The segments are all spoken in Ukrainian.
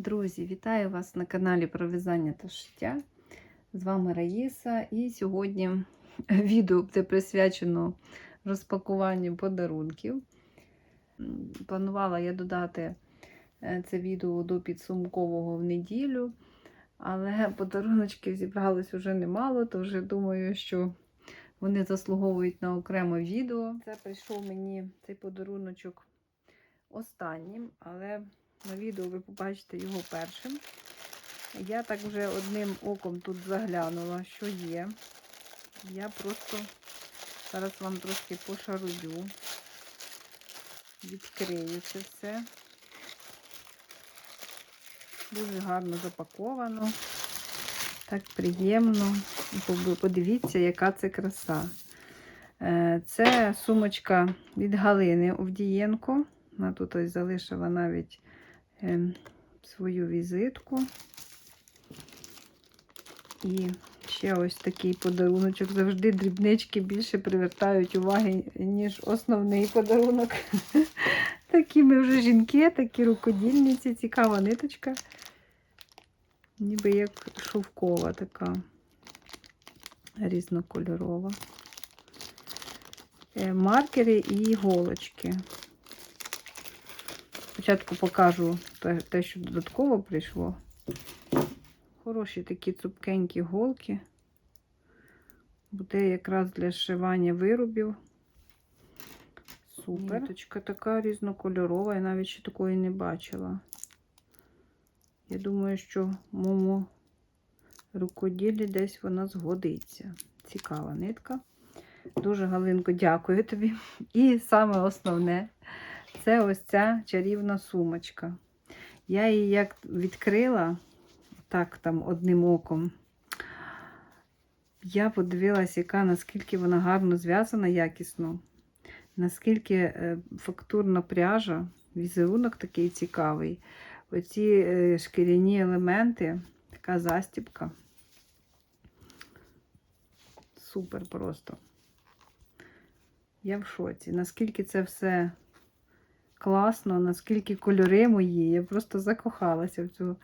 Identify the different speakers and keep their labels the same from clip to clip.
Speaker 1: Друзі, вітаю вас на каналі про в'язання та шиття. З вами Раїса. І сьогодні відео буде присвячено розпакуванню подарунків. Планувала я додати е, це відео до підсумкового в неділю, але подаруночків зібралось вже немало, тож я думаю, що вони заслуговують на окреме відео. Це прийшов мені цей подаруночок останнім, але на відео ви побачите його першим. Я так вже одним оком тут заглянула, що є. Я просто зараз вам трошки пошарудю, відкрию це все. Дуже гарно запаковано. Так приємно. Подивіться, яка це краса. Е, Це сумочка від Галини Овдієнко. Вона тут ось залишила навіть свою візитку. І ще ось такий подаруночок. Завжди дрібнички більше привертають уваги, ніж основний подарунок. Такі ми вже жінки, такі рукодільниці, цікава ниточка. Ніби як шовкова така різнокольорова. Е, Маркери і іголочки. Спочатку покажу те, що додатково прийшло. Хороші такі цупкенькі голки. Буде якраз для зшивання виробів. Супер. Ниточка така різнокольорова, я навіть ще такої не бачила. Я думаю, що моєму рукоділі десь вона згодиться. Цікава нитка. Дуже, Галинко, дякую тобі. І саме основне це ось ця чарівна сумочка. Я її як відкрила, так там одним оком. Я подивилася, яка наскільки вона гарно зв'язана, якісно, наскільки е, фактурна пряжа, візерунок такий цікавий. Оці е, шкіряні елементи, така застібка. Супер просто. Я в шоці. Наскільки це все класно, наскільки кольори мої. Я просто закохалася в цю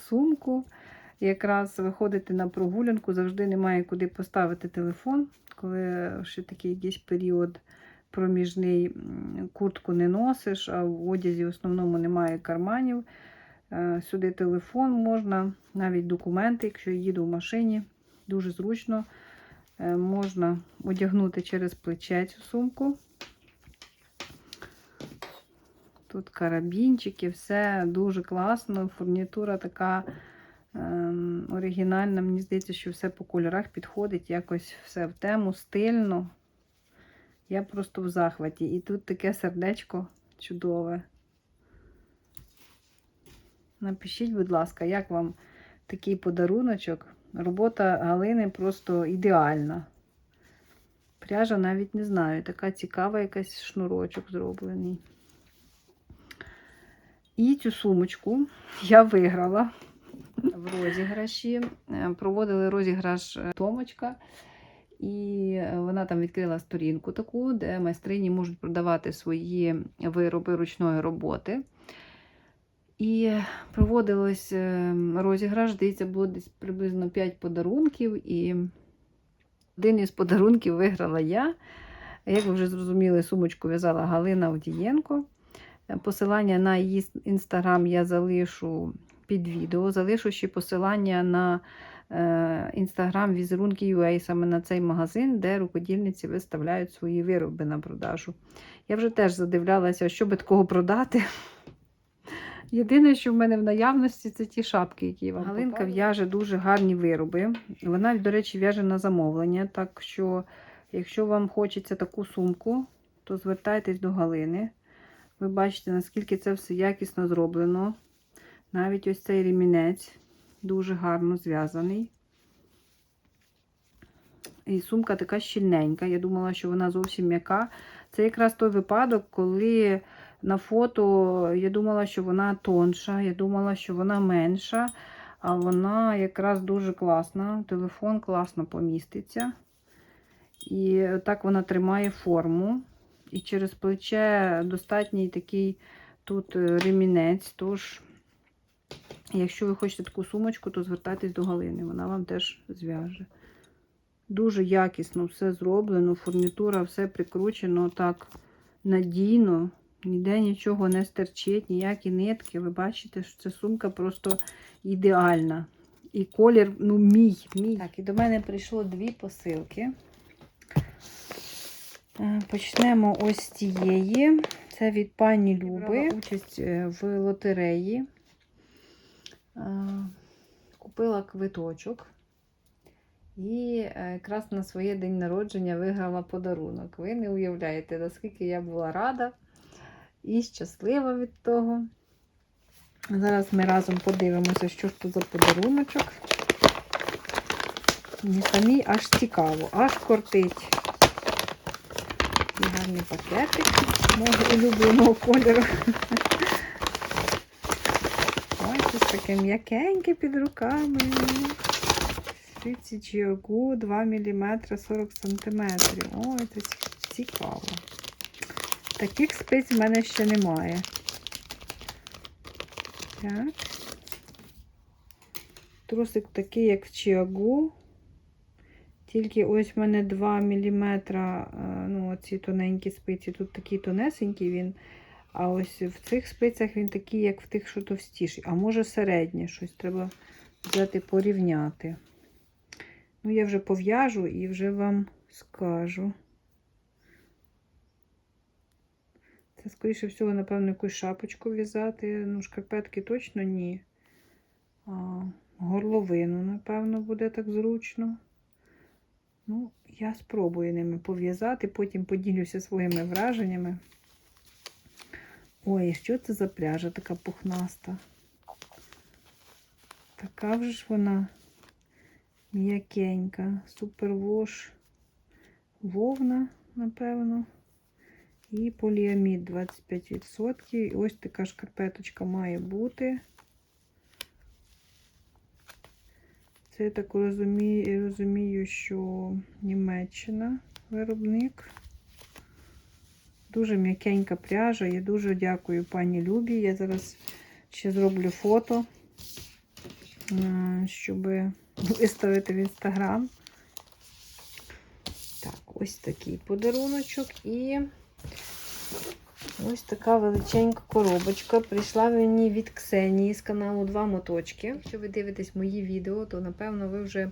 Speaker 1: сумку. Якраз виходити на прогулянку, завжди немає куди поставити телефон, коли ще такий якийсь період проміжний куртку не носиш, а в одязі в основному немає карманів. Е, Сюди телефон можна, навіть документи, якщо їду в машині, дуже зручно. Е, Можна одягнути через плече цю сумку. Тут карабінчики, все дуже класно. Фурнітура така ем, оригінальна. Мені здається, що все по кольорах підходить, якось все в тему, стильно. Я просто в захваті. І тут таке сердечко чудове. Напишіть, будь ласка, як вам такий подаруночок? Робота Галини просто ідеальна. Пряжа навіть не знаю, така цікава якась шнурочок зроблений. І цю сумочку я виграла в розіграші. Е, Проводили розіграш е, Томочка, і вона там відкрила сторінку таку, де майстрині можуть продавати свої вироби ручної роботи. І проводилось е, розіграш, здається, було десь приблизно 5 подарунків. І один із подарунків виграла я. Як ви вже зрозуміли, сумочку в'язала Галина Овдієнко. Посилання на її інстаграм я залишу під відео. Залишу ще посилання на інстаграм візерунки UA, саме на цей магазин, де рукодільниці виставляють свої вироби на продажу. Я вже теж задивлялася, що би такого продати. Єдине, що в мене в наявності, це ті шапки, які вам Галинка попали. в'яже дуже гарні вироби. Вона, до речі, в'яже на замовлення. Так що, якщо вам хочеться таку сумку, то звертайтесь до Галини. Ви бачите, наскільки це все якісно зроблено. Навіть ось цей ремінець дуже гарно зв'язаний. І сумка така щільненька. Я думала, що вона зовсім м'яка. Це якраз той випадок, коли на фото я думала, що вона тонша, я думала, що вона менша, а вона якраз дуже класна. Телефон класно поміститься. І так вона тримає форму. І через плече достатній такий тут ремінець, тож Якщо ви хочете таку сумочку, то звертайтесь до Галини, вона вам теж зв'яже. Дуже якісно все зроблено, фурнітура, все прикручено так надійно, ніде нічого не стерчить, ніякі нитки. Ви бачите, що ця сумка просто ідеальна. І колір, ну, мій, мій. Так, і до мене прийшло дві посилки. Е, Почнемо ось з цієї. Це від пані Люби. Участь е, в лотереї. Е, Купила квиточок. І якраз на своє день народження виграла подарунок. Ви не уявляєте, наскільки я була рада і щаслива від того. Зараз ми разом подивимося, що ж тут за подаруночок. Мені самі аж цікаво, аж кортить. Такий гарний пакетик мого улюбленого кольору. Ой, щось таке м'якеньке під руками. Чіогу 2 мм 40 см. Ой, це цікаво. Таких спиць в мене ще немає. Так. Трусик такий, як в Чіагу. Тільки ось в мене 2 мм, ну, оці тоненькі спиці. Тут такий тонесенький він. А ось в цих спицях він такий, як в тих, що товстіші. А може середнє щось треба взяти порівняти. Ну, я вже пов'яжу і вже вам скажу. Це, скоріше всього, напевно, якусь шапочку в'язати. Ну, шкарпетки точно ні. А, горловину, напевно, буде так зручно. Ну, я спробую ними пов'язати, потім поділюся своїми враженнями. Ой, що це за пряжа така пухнаста? Така вже ж вона м'якенька. Супервош вовна, напевно. І поліамід 25%. І ось така шкарпеточка має бути. Це я так розумію, розумію, що Німеччина виробник. Дуже м'якенька пряжа. Я дуже дякую пані Любі. Я зараз ще зроблю фото, е, щоб виставити в інстаграм. Так, ось такий подаруночок і ось така величенька коробочка. Прийшла мені від Ксенії з каналу Два моточки. Якщо ви дивитесь мої відео, то напевно ви вже е,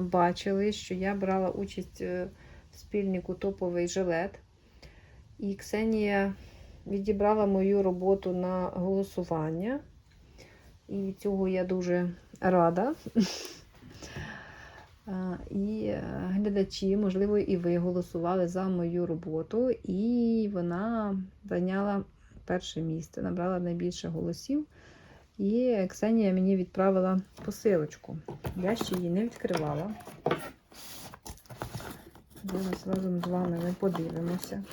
Speaker 1: бачили, що я брала участь е, в спільнику топовий жилет. І Ксенія відібрала мою роботу на голосування. І цього я дуже рада. А, І е, глядачі, можливо, і ви голосували за мою роботу, і вона зайняла перше місце, набрала найбільше голосів. І Ксенія мені відправила посилочку. Я ще її не відкривала. Зараз разом з вами ми подивимося.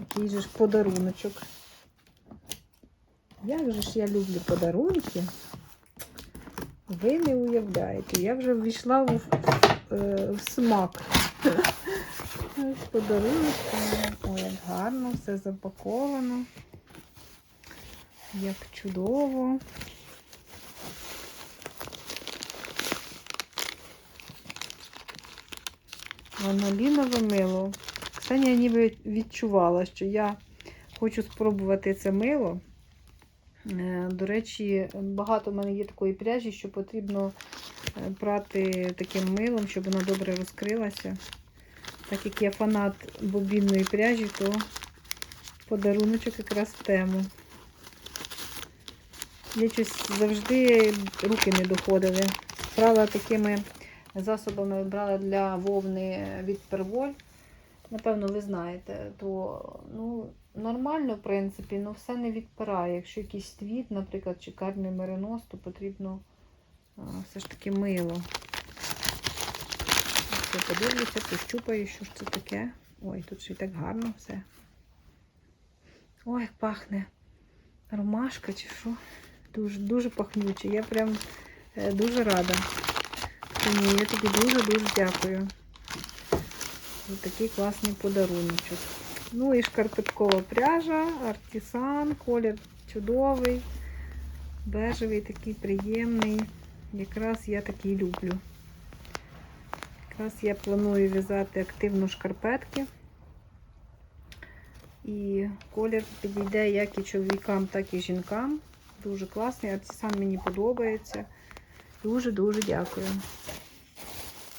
Speaker 1: Який же ж подаруночок. Як же ж я люблю подарунки? Ви не уявляєте, я вже ввійшла в, е, в смак. Ось Подаруночками. Ой, як гарно, все запаковано. Як чудово. Ванолінове мило. Ксенія ніби відчувала, що я хочу спробувати це мило. Е, До речі, багато в мене є такої пряжі, що потрібно е, прати таким милом, щоб вона добре розкрилася. Так як я фанат бобінної пряжі, то подаруночок якраз в тему. Я щось завжди руки не доходили. Брала такими засобами брала для вовни від перволь. Напевно, ви знаєте, то ну, нормально, в принципі, але все не відпирає. Якщо якийсь твіт, наприклад, чи карний меринос, то потрібно все ж таки мило. Все, подивлюся, пощупаю, що ж це таке. Ой, тут ще й так гарно все. Ой, як пахне. Ромашка чи що. Дуже, дуже пахнюче. Я прям е, дуже рада. Тому я тобі дуже-дуже дякую. за такий класний подаруночок. Ну і шкарпеткова пряжа, артисан, колір чудовий. Бежевий такий приємний. Якраз я такий люблю. Якраз я планую в'язати активно шкарпетки. І колір підійде як і чоловікам, так і жінкам. Дуже класний, артисан мені подобається. Дуже-дуже дякую.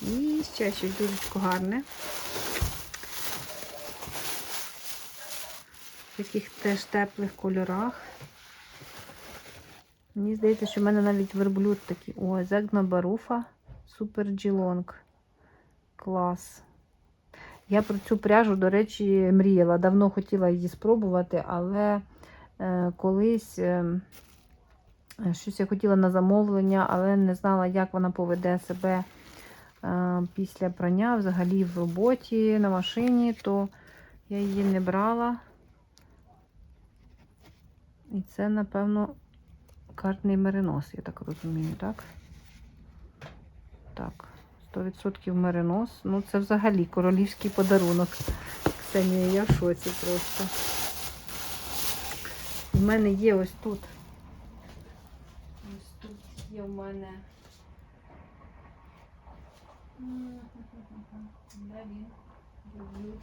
Speaker 1: І ще щось дуже гарне. Таких теж теплих кольорах. Мені здається, що в мене навіть верблюд такий. О, Зегна Баруфа Супер Джілонг. Клас. Я про цю пряжу, до речі, мріяла. Давно хотіла її спробувати, але е, колись е, щось я хотіла на замовлення, але не знала, як вона поведе себе е, після прання, взагалі в роботі на машині, то я її не брала. І це, напевно, картний меринос, я так розумію, так? Так, 100% меринос. Ну, це взагалі королівський подарунок. Ксенія, я в шоці просто. У мене є ось тут. Ось тут є в мене. Де він? Верблюд.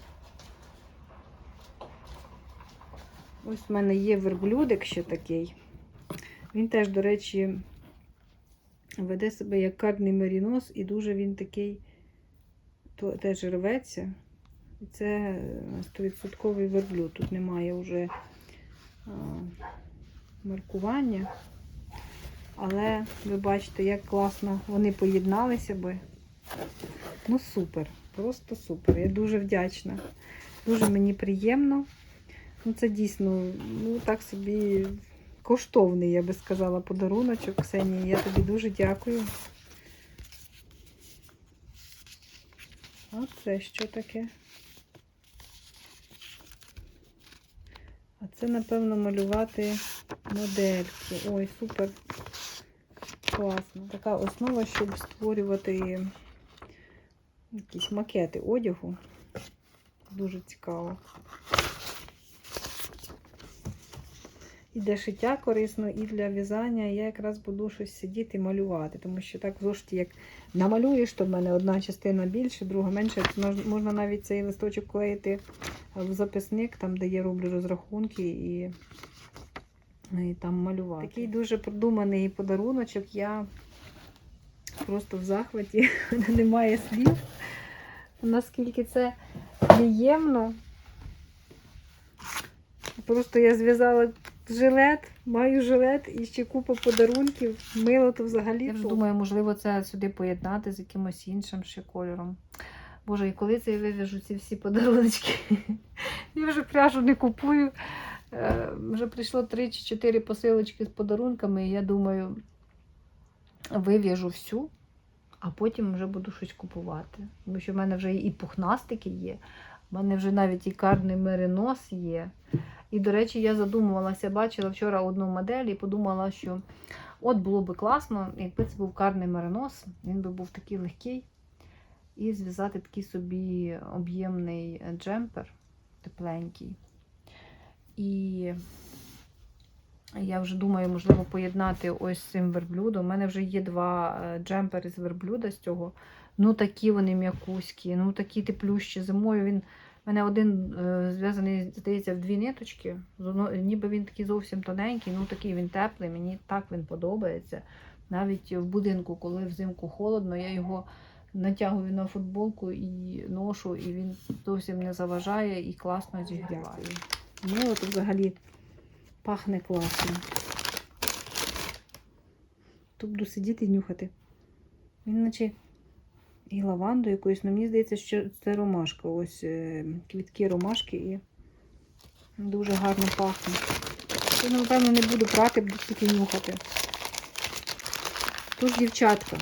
Speaker 1: Ось в мене є верблюдик ще такий. Він теж, до речі, веде себе як карний мерінос, і дуже він такий теж рветься. І це 100% верблюд. Тут немає вже а, маркування. Але ви бачите, як класно вони поєдналися би. Ну, супер, просто супер. Я дуже вдячна. Дуже мені приємно. Ну, це дійсно, ну, так собі коштовний, я би сказала, подаруночок. Ксенії. Я тобі дуже дякую. А це що таке? А це, напевно, малювати модельки. Ой, супер. Класно. Така основа, щоб створювати якісь макети одягу. Дуже цікаво. І для шиття корисно, і для в'язання. Я якраз буду щось сидіти і малювати, тому що так в як намалюєш, то в мене одна частина більше, друга менше. Можна навіть цей листочок клеїти в записник, там, де я роблю розрахунки, і, і там малювати. Такий дуже продуманий подаруночок. Я просто в захваті. Немає слів. Наскільки це приємно. Просто я зв'язала жилет, маю жилет і ще купа подарунків. Мило то взагалі. Я вже думаю, можливо, це сюди поєднати з якимось іншим ще кольором. Боже, і коли це я вив'яжу ці всі подаруночки? Я вже пряжу не купую. Е, Вже прийшло 3 чи 4 посилочки з подарунками, і я думаю, вив'яжу всю, а потім вже буду щось купувати. Тому що в мене вже і пухнастики є, в мене вже навіть і карний меринос є. І, до речі, я задумувалася, бачила вчора одну модель і подумала, що от було би класно, якби це був карний меринос, він би був такий легкий. І зв'язати такий собі об'ємний джемпер, тепленький. І я вже думаю, можливо, поєднати ось з цим верблюдом. У мене вже є два е, джемпери з верблюда з цього. Ну, такі вони м'якуські, ну такі теплющі. Зимою він. У мене один е, зв'язаний, здається, в дві ниточки. Ніби він такий зовсім тоненький, ну такий він теплий, мені так він подобається. Навіть в будинку, коли взимку холодно, я його натягую на футболку і ношу, і він зовсім не заважає і класно зігріває. Ну, от взагалі пахне класно. Тут буду сидіти і нюхати. Він наче і лаванду якоюсь, але мені здається, що це ромашка. Ось е, квітки ромашки і дуже гарно пахне. Я, напевно, не буду прати, буду тільки нюхати. Тож, дівчатка,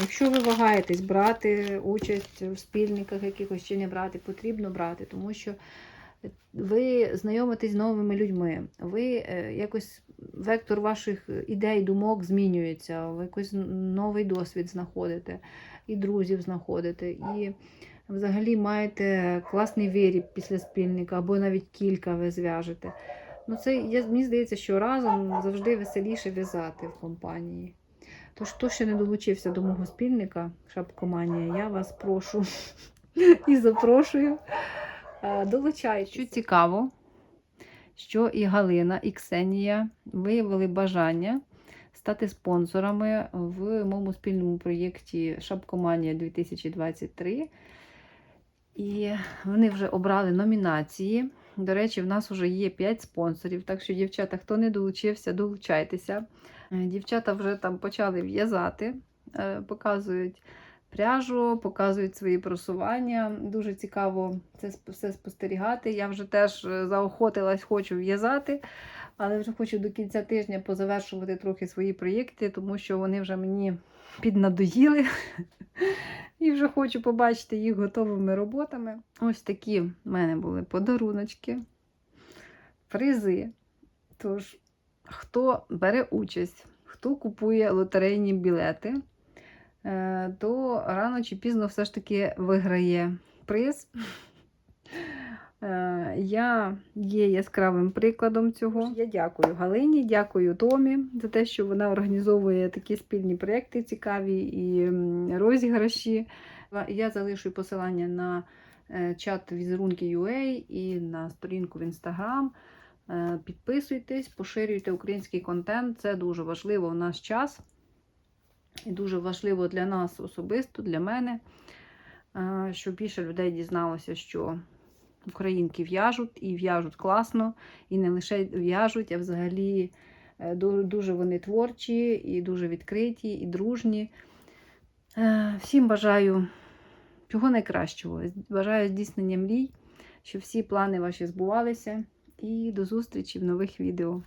Speaker 1: якщо ви вагаєтесь брати участь в спільниках якихось чи не брати, потрібно брати, тому що ви знайомитесь з новими людьми, ви е, якось вектор ваших ідей, думок змінюється, ви якийсь новий досвід знаходите, і друзів знаходите, і взагалі маєте класний виріб після спільника, або навіть кілька ви зв'яжете. Ну, це я, мені здається, що разом завжди веселіше в'язати в компанії. Тож, хто ще не долучився до мого спільника Шапкоманія, я вас прошу і запрошую. Е, Долучайтеся. Що цікаво, що і Галина, і Ксенія виявили бажання стати спонсорами в моєму спільному проєкті Шапкоманія 2023. І вони вже обрали номінації. До речі, в нас вже є 5 спонсорів. Так що, дівчата, хто не долучився, долучайтеся. Е, Дівчата вже там почали в'язати, е, показують пряжу, показують свої просування. Дуже цікаво це все спостерігати. Я вже теж е, заохотилась, хочу в'язати, але вже хочу до кінця тижня позавершувати трохи свої проєкти, тому що вони вже мені піднадоїли. І вже хочу побачити їх готовими роботами. Ось такі в мене були подаруночки, призи. Тож, хто бере участь, хто купує лотерейні білети, е, то рано чи пізно все ж таки виграє приз. Е, Я є яскравим прикладом цього. Я дякую Галині, дякую Томі за те, що вона організовує такі спільні проекти цікаві і розіграші. Я залишу посилання на е, чат візерунки UA і на сторінку в. Е, Підписуйтесь, поширюйте український контент. Це дуже важливо в наш час. І дуже важливо для нас особисто, для мене, е, щоб більше людей дізналося, що українки в'яжуть і в'яжуть класно, і не лише в'яжуть, а взагалі е, дуже вони творчі, і дуже відкриті, і дружні. Е, Всім бажаю всього найкращого. Бажаю здійснення мрій, щоб всі плани ваші збувалися. І до зустрічі в нових відео.